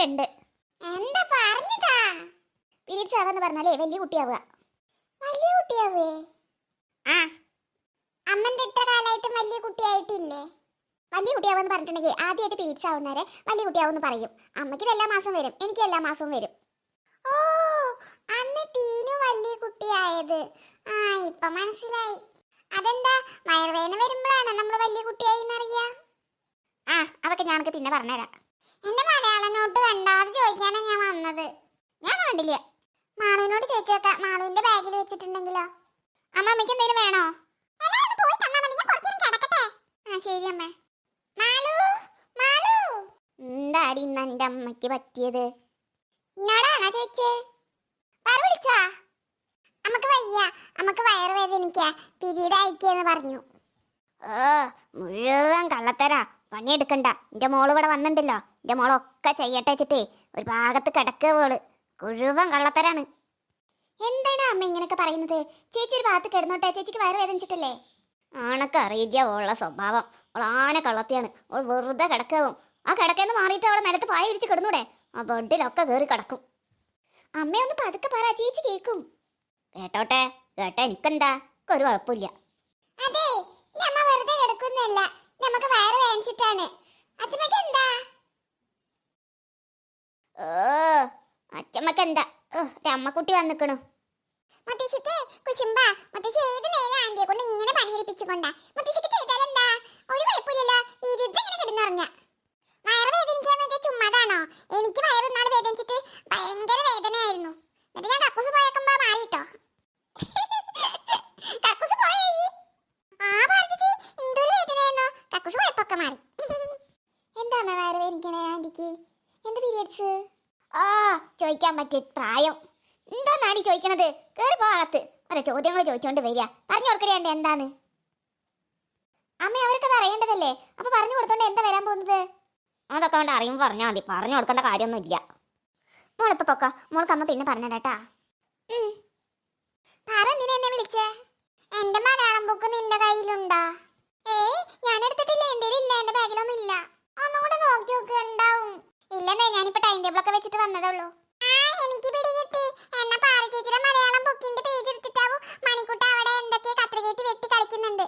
ഒക്കെ ഉണ്ട്. എന്താ പറഞ്ഞതാ? പീരീഡ്സ് ആവാന്ന് പറഞ്ഞാലേ വലിയ കുട്ടിയാവുക. വലിയ കുട്ടിയാവേ? ആ. അമ്മന്റെ ഇത്ര കാലായിട്ടും വലിയ കുട്ടിയായിട്ടില്ലേ? വലിയ കുട്ടിയാവെന്ന് പറഞ്ഞിട്ടുണ്ടെങ്കിൽ ആദ്യമായിട്ട് പീരീഡ്സ് ആവുന്നവരെ വലിയ കുട്ടിയാവെന്ന് പറയും. അമ്മയ്ക്ക് എല്ലാ മാസം വരും. എനിക്ക് എല്ലാ മാസവും വരും. ഓ അന്ന് ടീനു വലിയ കുട്ടിയായത്. ആ ഇപ്പൊ മനസ്സിലായി. അതെന്താ? വയറുവേദന വരുമ്പോഴാണ് നമ്മൾ വലിയ കുട്ടിയായി എന്നറിയാ ആ അതൊക്കെ ഞാനൊക്കെ പിന്നെ പറഞ്ഞുതരാം. എന്റെ മലയാള നോട്ട് കണ്ടാതെ ചോദിക്കാനാണ് ഞാൻ വന്നത്. ഞാൻ കണ്ടില്ല. മാളുവിനോട് ചോദിച്ചു നോക്കാം മാളുവിന്റെ ബാഗിൽ വെച്ചിട്ടുണ്ടെങ്കിലോ? അമ്മ അമ്മയ്ക്ക് എന്തെങ്കിലും വേണോ. ആ ശരി അമ്മ. എന്റെ അമ്മയ്ക്ക് പറ വിളിച്ചാ. വയ്യ. പറഞ്ഞു. മുഴുവൻ കള്ളത്തരാ. പണിയെടുക്കണ്ട. എന്റെ മോൾ ഇവിടെ വന്നിട്ടുണ്ടല്ലോ എന്റെ മോളൊക്കെ ചെയ്യട്ടെ വെച്ചിട്ടേ ഒരു ഭാഗത്ത് കിടക്കുക പോൾ കുഴുവൻ കള്ളത്തരാണ്. എന്താണ് അമ്മ ഇങ്ങനെയൊക്കെ പറയുന്നത്? ചേച്ചി ഒരു ഭാഗത്ത് കിടന്നോട്ടെ. ചേച്ചിക്ക് വയറ് വേദനിച്ചിട്ടല്ലേ? ആണൊക്കെ അറിയില്ല ഓളുടെ സ്വഭാവം. ഓൾ ആന കള്ളത്തിയാണ്. ഓൾ വെറുതെ കിടക്കാവും. ആ കിടക്കുന്ന മാറിയിട്ട് അവളെ നിലത്ത് പായ വിരിച്ച് കിടന്നൂടെ. ആ ബെഡിലൊക്കെ കയറി കിടക്കും. അമ്മയൊന്ന് പതുക്കെ പറ. ചേച്ചി കേൾക്കും കേട്ടോട്ടെ. കേട്ടെ എനിക്കെന്താ? എനിക്ക് ഒരു കുഴപ്പമില്ല. അതെ. വെറുതെ കിടക്കുന്നല്ല നമുക്ക് വയറ് വേദനിച്ചിട്ടാണ്. അച്ഛമ്മക്ക് എന്താ ഓ അച്ഛമ്മക്ക് എന്താ ഓ വന്നിക്കണു. കുശുമ്പ. കൊണ്ട് ഇങ്ങനെ പണിയെടുപ്പിച്ചുകൊണ്ടാ? മുത്തശ്ശിക്ക് ചെയ്താലെന്താ? ഒരു കുഴപ്പമില്ലല്ലോ. ഇരുന്ന് ഇങ്ങനെ കിടന്നുറങ്ങ വയറ് വേദനിക്കാന്ന് വെച്ചാൽ ചുമ്മാതാണോ എനിക്ക് വയറ് നാൾ വേദനിച്ചിട്ട് ഭയങ്കര വേദനയായിരുന്നു എന്നിട്ട് ഞാൻ കക്കൂസ് പോയേക്കുമ്പോ മാറിട്ടോ കക്കൂസ് പോയി ആ പറഞ്ഞിട്ട് എന്തൊരു വേദനയായിരുന്നു കക്കൂസ് പോയപ്പൊക്കെ മാറി എന്താ അമ്മ വയറ് വേദനിക്കണേ ആന്റിക്ക് എന്ത് പീരിയഡ്സ് ആ ചോദിക്കാൻ പറ്റിയ പ്രായം. എന്താ ഈ ചോദിക്കണത്? കേറി പോകത്ത് ഓരോ ചോദ്യങ്ങൾ ചോദിച്ചോണ്ട് വരിക. പറഞ്ഞു കൊടുക്കണേണ്ട എന്താന്ന്? അമ്മ അവർക്കത് അറിയേണ്ടതല്ലേ? അപ്പൊ പറഞ്ഞു കൊടുത്തോണ്ട് എന്താ വരാൻ പോകുന്നത്? അതൊക്കെ കൊണ്ട് അറിയുമ്പോൾ പറഞ്ഞാൽ മതി. പറഞ്ഞു കൊടുക്കേണ്ട കാര്യമൊന്നുമില്ല മോളിപ്പോ പൊക്ക. മോൾക്ക് അമ്മ പിന്നെ പറഞ്ഞേട്ടാ പറ വിളിച്ചേ? ബുക്ക് നിന്റെ ഞാൻ എടുത്തിട്ടില്ല. ഇല്ല. ബാഗിലൊന്നും ഇല്ല. നോക്കി ഇല്ലെന്നേ ഞാനിപ്പോ ടൈം ടേബിൾ ഒക്കെ വെച്ചിട്ട് വന്നതുള്ളൂ ആ എനിക്ക് പിടികിട്ടി എന്നാ പാറ ചേച്ചിയുടെ മലയാളം ബുക്കിന്റെ പേജ് എടുത്തിട്ടാവും മണിക്കുട്ട അവിടെ എന്തൊക്കെ കത്രികേറ്റ് വെട്ടി കളിക്കുന്നുണ്ട്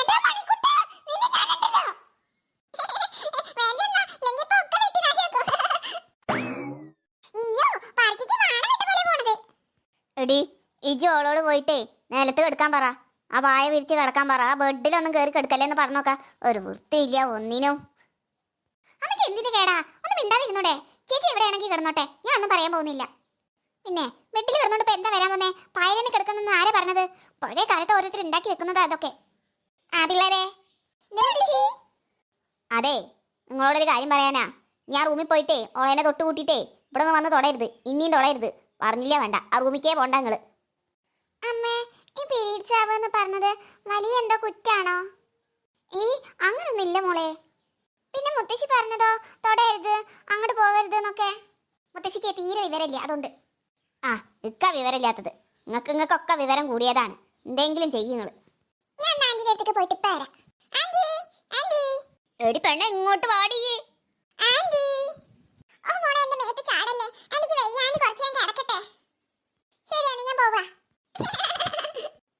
എടാ മണിക്കുട്ടാ, നിന്നെ ഞാനുണ്ടല്ലോ. വേഗം ചെന്നോ, ഇല്ലെങ്കി ഇപ്പൊ ഒക്കെ വെട്ടി നാശാക്കും. അയ്യോ, പാറ ചേച്ചി നാണം കെട്ട പോലെ പോണത്. എടി ഇജി ഓളോട് പോയിട്ടേ നിലത്ത് കിടക്കാൻ പറ. ആ വായ വിരിച്ച് കിടക്കാൻ പറ. ആ ബെഡിലൊന്നും കയറി കിടക്കല്ലേന്ന് പറഞ്ഞോക്ക ഒരു വൃത്തിയില്ല ഒന്നിനും. അമ്മയ്ക്ക് എന്തിനു കേടാ? ഒന്ന് മിണ്ടാതിരുന്നോടെ. ചേച്ചി എവിടെയാണെങ്കിൽ കിടന്നോട്ടെ. ഞാൻ ഒന്നും പറയാൻ പോകുന്നില്ല. പിന്നെ ബെഡിൽ കിടന്നോണ്ട് ഇപ്പൊ എന്താ വരാൻ വന്നേ? പായലിന് കിടക്കുന്നെന്ന് ആരെ പറഞ്ഞത്? പഴയ കാലത്ത് ഓരോരുത്തർ ഉണ്ടാക്കി വെക്കുന്നത് അതൊക്കെ. ആ പിള്ളേരെ. അതെ നിങ്ങളോടൊരു കാര്യം പറയാനാ. ഞാൻ റൂമിൽ പോയിട്ടേ ഓളേനെ തൊട്ട് കൂട്ടിയിട്ടേ ഇവിടെ നിന്ന് വന്ന് തൊടരുത്. ഇനിയും തൊടരുത്. പറഞ്ഞില്ല വേണ്ട. ആ റൂമിക്കേ പോണ്ട നിങ്ങൾ അമ്മേ ഈ പീരീഡ്സ് ആവുമെന്ന് പറഞ്ഞത് വലിയ എന്തോ കുറ്റാണോ? ഏയ് അങ്ങനൊന്നുമില്ല മോളെ. പിന്നെ മുത്തശ്ശി പറഞ്ഞതോ? തൊടരുത് അങ്ങോട്ട് പോകരുത് എന്നൊക്കെ? മുത്തശ്ശിക്ക് തീരെ വിവരമില്ല അതുകൊണ്ട് ആ ഇക്ക വിവരമില്ലാത്തത്. നിങ്ങൾക്ക് നിങ്ങൾക്കൊക്കെ വിവരം കൂടിയതാണ്. എന്തെങ്കിലും ചെയ്യുന്നു ഞാൻ ആന്റിയുടെ അടുത്തേക്ക് പോയിട്ട് പറയാം ആന്റി ആന്റി ആന്റി. എടി പെണ്ണ ഇങ്ങോട്ട് പാടിയേ ആന്റി ഓ മോളെ എന്റെ മേത്ത് ചാടല്ലേ എനിക്ക് വയ്യ ആന്റി കുറച്ച് ഞാൻ കിടക്കട്ടെ ശരിയാണ് ഞാൻ പോവാ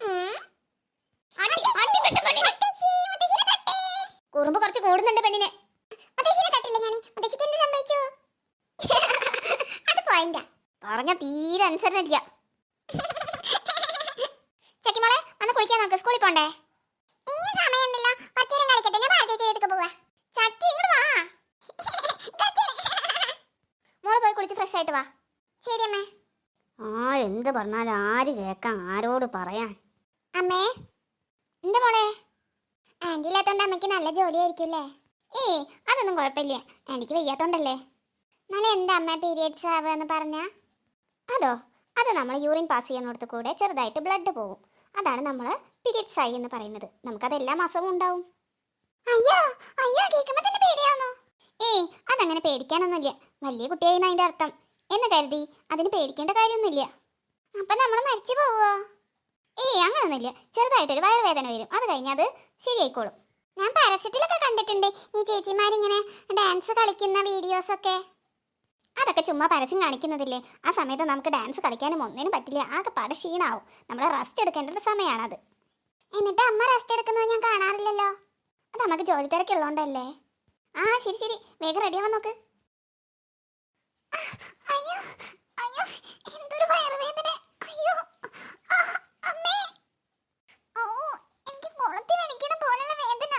ഉം. മുത്തശ്ശി, മുത്തശ്ശിനെ തട്ടേ. കുറുമ്പ് കുറച്ച് കൂടുന്നുണ്ട് പെണ്ണിന് മുത്തശ്ശിനെ തട്ടില്ല ഞാൻ. മുത്തശ്ശിക്ക് എന്ത് സംഭവിച്ചു? അത് പോയിന്റാ. പറഞ്ഞ തീരെ അനുസരിച്ചില്ല ചെക്കിമോളെ വന്ന് കുളിക്കാൻ നമുക്ക് സ്കൂളിൽ പോണ്ടേ? ഇനി സമയമില്ല പച്ചരം. ഞാൻ ഭാരതീയത്തിന്റെ അടുത്തേക്ക് പോവാ. ചക്കി ഇങ്ങോട്ട് വാ. മോൾ പോയി കുളിച്ച് ഫ്രഷ് ആയിട്ട് വാ. ശരി അമ്മേ. ആ എന്ത് പറഞ്ഞാലും ആര് കേൾക്കാൻ ആരോട് പറയാൻ? അമ്മേ. എന്താ മോളെ? ആന്റി ഇല്ലാത്തോണ്ട് അമ്മയ്ക്ക് നല്ല ജോലിയായിരിക്കും അല്ലേ? ഏയ് അതൊന്നും കുഴപ്പമില്ല. എനിക്ക് വയ്യാത്തോണ്ടല്ലേ? എന്നാലും എന്താ അമ്മ പീരിയഡ്സ് ആവുക പറഞ്ഞ? അതോ? അത് നമ്മൾ യൂറിൻ പാസ് ചെയ്യുന്നിടത്ത് കൂടെ ചെറുതായിട്ട് ബ്ലഡ് പോകും. അതാണ് നമ്മൾ പീരിയഡ്സ് ആയി എന്ന് പറയുന്നത്. നമുക്കത് എല്ലാ മാസവും ഉണ്ടാവും. അയ്യോ അയ്യോ കേൾക്കുമ്പോൾ തന്നെ ഏയ് അതങ്ങനെ പേടിക്കാനൊന്നുമില്ല. വലിയ കുട്ടിയായി അതിന്റെ അർത്ഥം. എന്ന് കരുതി അതിന് പേടിക്കേണ്ട കാര്യമൊന്നുമില്ല. അപ്പൊ നമ്മൾ മരിച്ചു പോവോ? ഏയ് അങ്ങനൊന്നുമില്ല. ചെറുതായിട്ടൊരു വയറുവേദന വരും. അത് കഴിഞ്ഞ് അത് ശരിയായിക്കോളും. ഞാൻ പരസ്യത്തിലൊക്കെ കണ്ടിട്ടുണ്ട്. ഈ ചേച്ചിമാരിങ്ങനെ ഡാൻസ് കളിക്കുന്ന വീഡിയോസ് ഒക്കെ. അതൊക്കെ ചുമ്മാ പരസ്യം കാണിക്കുന്നതില്ലേ? ആ സമയത്ത് നമുക്ക് ഡാൻസ് കളിക്കാനും ഒന്നിനും പറ്റില്ല. ആകെ പട ക്ഷീണാവും. നമ്മൾ റെസ്റ്റ് എടുക്കേണ്ട സമയമാണത് എന്നിട്ട് അമ്മ റെസ്റ്റ് എടുക്കുന്നത് ഞാൻ കാണാറില്ലല്ലോ. അത് നമുക്ക് ജോലി തിരക്കുള്ളതുകൊണ്ടല്ലേ ആ ശരി ശരി. വേഗം റെഡിയാവാൻ നോക്ക് ആ, അയ്യോ അയ്യോ എന്തൊരു വയറുവേദന അയ്യോ ആ, അമ്മേ ഓ എനിക്ക് കുളത്തിൽ വെടിക്കണ പോലുള്ള വേദന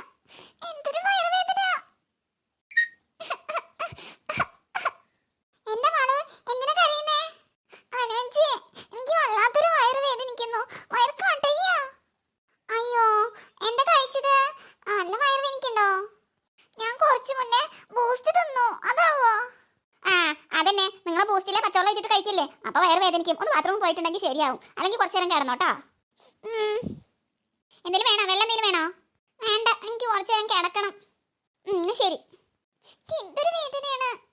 എന്തൊരു വയറുവേദന എന്താ മോൾ എന്തിനാ കരയുന്നേ അനേച്ചി എനിക്ക് വല്ലാത്തൊരു വയറ് വേദനിക്കുന്നു വയറ് കടയ്യ അയ്യോ എന്താ കഴിച്ചത് നല്ല വയറ് വേദനിക്കണ്ടോ ഞാൻ കുറച്ച് മുന്നേ ബൂസ്റ്റ് തിന്നു അതാവോ ആ അതന്നെ നിങ്ങൾ ബൂസ്റ്റിലെ പച്ചവെള്ളം ഇട്ടിട്ട് കഴിക്കില്ലേ അപ്പൊ ഒന്ന് ബാത്റൂമിൽ പോയിട്ടുണ്ടെങ്കിൽ ശരിയാവും. അല്ലെങ്കിൽ കുറച്ച് നേരം കിടന്നോട്ടോ. എന്തെങ്കിലും വേണോ? വെള്ളം എന്തെങ്കിലും വേണോ? വേണ്ട. എനിക്ക് കുറച്ച് നേരം കിടക്കണം. ശരി. എന്തൊരു വേദനയാണ്.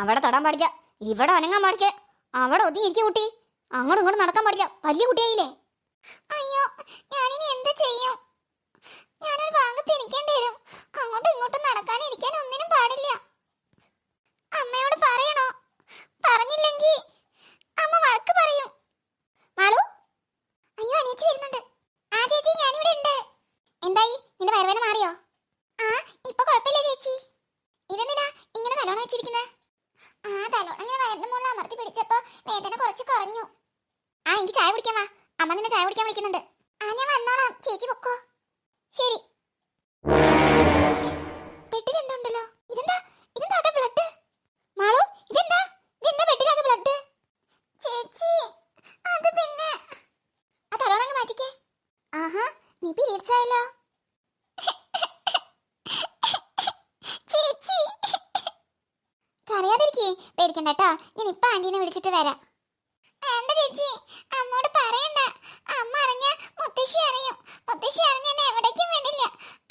അവിടെ തൊടാൻ പാടില്ല. ഇവിടെ അനങ്ങാൻ പാടില്ല. അവിടെ ഒതുങ്ങിയിരിക്കും കുട്ടി. അങ്ങോട്ടും ഇങ്ങോട്ടും നടക്കാൻ പാടില്ല. വലിയ കുട്ടിയായില്ലേ? അയ്യോ ഞാനിനി എന്ത് ചെയ്യും? ഞാനൊരു ഭാഗത്ത് ഇരിക്കേണ്ടി വരും. അങ്ങോട്ടും ഇങ്ങോട്ടും നടക്കാൻ ഇരിക്കാൻ ഒന്നിനും പാടില്ല. അമ്മയോട് പറയണോ? പറഞ്ഞില്ലെങ്കിൽ അമ്മ വഴക്ക് പറയും മാളു അയ്യോ അനിയച്ചി വരുന്നുണ്ട് ആ ചേച്ചി ഞാനിവിടെ ഉണ്ട് എന്തായി നിന്റെ വയറുവേന മാറിയോ ആ ഇപ്പൊ കുഴപ്പമില്ല ചേച്ചി ഇതെന്തിനാ ഇങ്ങനെ തലോണം വെച്ചിരിക്കുന്നത് ആ തലോണം ഇങ്ങനെ വയറിന്റെ മുകളിൽ അമർത്തി പിടിച്ചപ്പോ വേദന കുറച്ച് കുറഞ്ഞു ആ എനിക്ക് ചായ കുടിക്കാൻ വാ അമ്മ നിന്നെ ചായ കുടിക്കാൻ വിളിക്കുന്നുണ്ട് ആ ഞാൻ വന്നോളാം ചേച്ചി പൊക്കോ ശരി പെട്ടിലെന്തുണ്ടല്ലോ ഇതെന്താ ഇതെന്താ അതെ ബ്ലഡ് മാളു ഇതെന്താ ഇതെന്താ പെട്ടിലത് ബ്ലഡ് ചേച്ചി അത് പിന്നെ ആ തലോണങ്ങ് മാറ്റിക്കേ ആഹാ നീ പീരീഡ്സ് ആയല്ലോ ചേച്ചി കരയാതിരിക്കേ പേടിക്കണ്ട കേട്ടോ ഞാൻ ഇപ്പൊ ആന്റീനെ വിളിച്ചിട്ട് വരാം. വേണ്ട ചേച്ചി അമ്മോട് പറയണ്ട. അമ്മ അറിഞ്ഞ മുത്തശ്ശി അറിയും. മുത്തശ്ശി അറിഞ്ഞ എവിടേക്കും വേണ്ടില്ല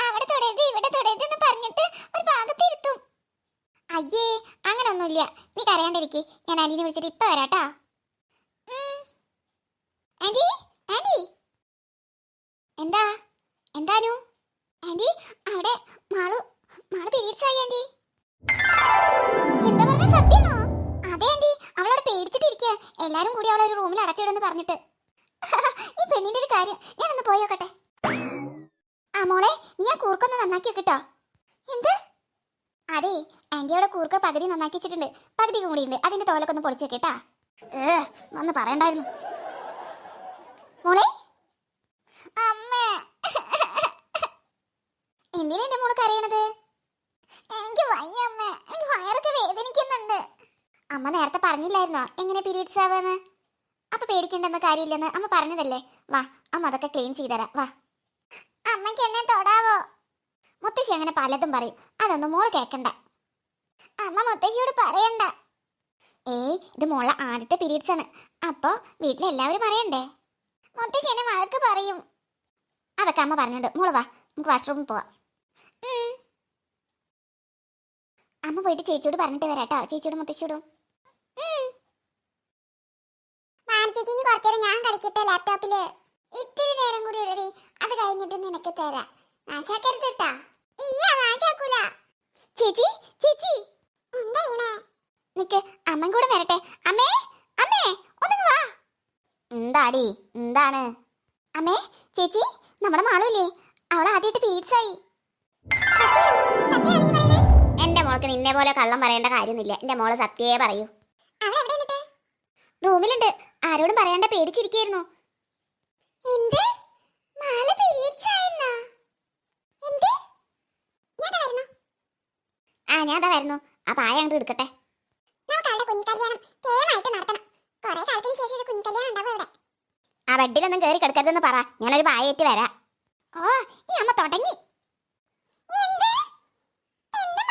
അവിടെ തുടരുത് ഇവിടെ തുടരുത് എന്ന് പറഞ്ഞിട്ട് ഒരു ഭാഗത്തിരുത്തും. അയ്യേ അങ്ങനൊന്നുമില്ല. നീ കരയാണ്ടിരിക്കെ. ഞാൻ ആന്റീനെ വിളിച്ചിട്ട് ഇപ്പൊ വരാട്ടാ. Aunty aunty. എന്താ? എന്താനു ആന്റി അവിടെ മാളു മാളു പീരീഡ്സ് ആയി ആന്റി. എന്താ പറഞ്ഞ സത്യാണോ അവളോട് പേടിച്ചിട്ടിരിക്കുക എല്ലാരും കൂടി അവളെ ഒരു റൂമിൽ അടച്ചിടുന്ന് പറഞ്ഞിട്ട്. ഈ പെണ്ണിന്റെ ഒരു കാര്യം ഞാൻ ഒന്ന് പോയോക്കട്ടെ ആ മോളെ നീ ആ കൂർക്കൊന്ന് നന്നാക്കി വെക്കട്ടോ എന്ത്? അതെ ആന്റിയോടെ കൂർക്ക പകുതി നന്നാക്കി വെച്ചിട്ടുണ്ട്. പകുതി കൂടി ഉണ്ട് അതിന്റെ തോലൊക്കെ ഒന്ന് പൊളിച്ചു വെക്കട്ടാ ഏ വന്ന് പറയണ്ടായിരുന്നു. മോളെ? അമ്മേ. എന്തിനാ എന്റെ മോൾ കരയണത് എനിക്ക് വയ്യ എനിക്ക് വയറൊക്കെ വേദനിക്കുന്നുണ്ട്. അമ്മ നേരത്തെ പറഞ്ഞില്ലായിരുന്നോ? എങ്ങനെ പീരീഡ്സ് ആവുമെന്ന് അപ്പൊ പേടിക്കേണ്ടെന്ന കാര്യമില്ലെന്ന് അമ്മ പറഞ്ഞതല്ലേ? വാ അമ്മ അതൊക്കെ ക്ലീൻ ചെയ്തരാ. വാ. അമ്മയ്ക്ക് എന്നെ തൊടാവോ? മുത്തശ്ശി അങ്ങനെ പലതും പറയും. അതൊന്നും മോൾ കേക്കണ്ട. അമ്മ മുത്തശ്ശിയോട് പറയണ്ട. ഏയ് ഇത് മോളെ ആദ്യത്തെ പീരീഡ്സ് ആണ്. അപ്പോ വീട്ടിലെല്ലാവരും പറയണ്ടേ? മുത്തശ്ശി എന്നെ വഴക്ക് പറയും. അതൊക്കെ അമ്മ പറഞ്ഞിട്ടുണ്ട്. മോൾ വാ നമുക്ക് വാഷ്റൂമിൽ പോവാം. അമ്മ പോയിട്ട് ചേച്ചിയോട് പറഞ്ഞിട്ട് വരാട്ടോ. ചേച്ചിയോടും മുത്തശ്ശിയോടും. ചേച്ചി ഇനി കുറച്ചേരം ഞാൻ കളിക്കട്ടെ ലാപ്ടോപ്പിൽ ഇത്തിരി നേരം കൂടി ഉള്ളടി അത് കഴിഞ്ഞിട്ട് നിനക്ക് തരാം. നാശാക്കരുത് കേട്ടാ ഇയ്യ നാശാക്കൂല ചേച്ചി ചേച്ചി. എന്താ വീണേ? നിക്ക് അമ്മ കൂടെ വരട്ടെ. അമ്മേ അമ്മേ ഒന്ന് വാ. എന്താടി? എന്താണ്? അമ്മേ ചേച്ചി നമ്മുടെ മാളൂല്ലേ? അവൾ ആദ്യമായിട്ട് പീഡ്സായി എന്റെ മോൾക്ക് നിന്നെ പോലെ കള്ളം പറയേണ്ട കാര്യമൊന്നുമില്ല. എന്റെ മോൾ സത്യേ പറയൂ. റൂമിലുണ്ട്. വരണ്ട പേടിച്ചിരിക്കുന്നു എന്ത്? എന്ത്? വരുന്നു ആ ഞാൻ വരുന്നു ആ പായ അങ്ങോട്ട് എടുക്കട്ടെ. കേമായിട്ട് കുറേ അവിടെ. ആ ബെഡിലൊന്നും കയറി കിടക്കരുതെന്ന് പറ. ഞാനൊരു പായേറ്റ് വരാം. ഓ ഈ അമ്മ തുടങ്ങി. എന്ത്? എന്ത്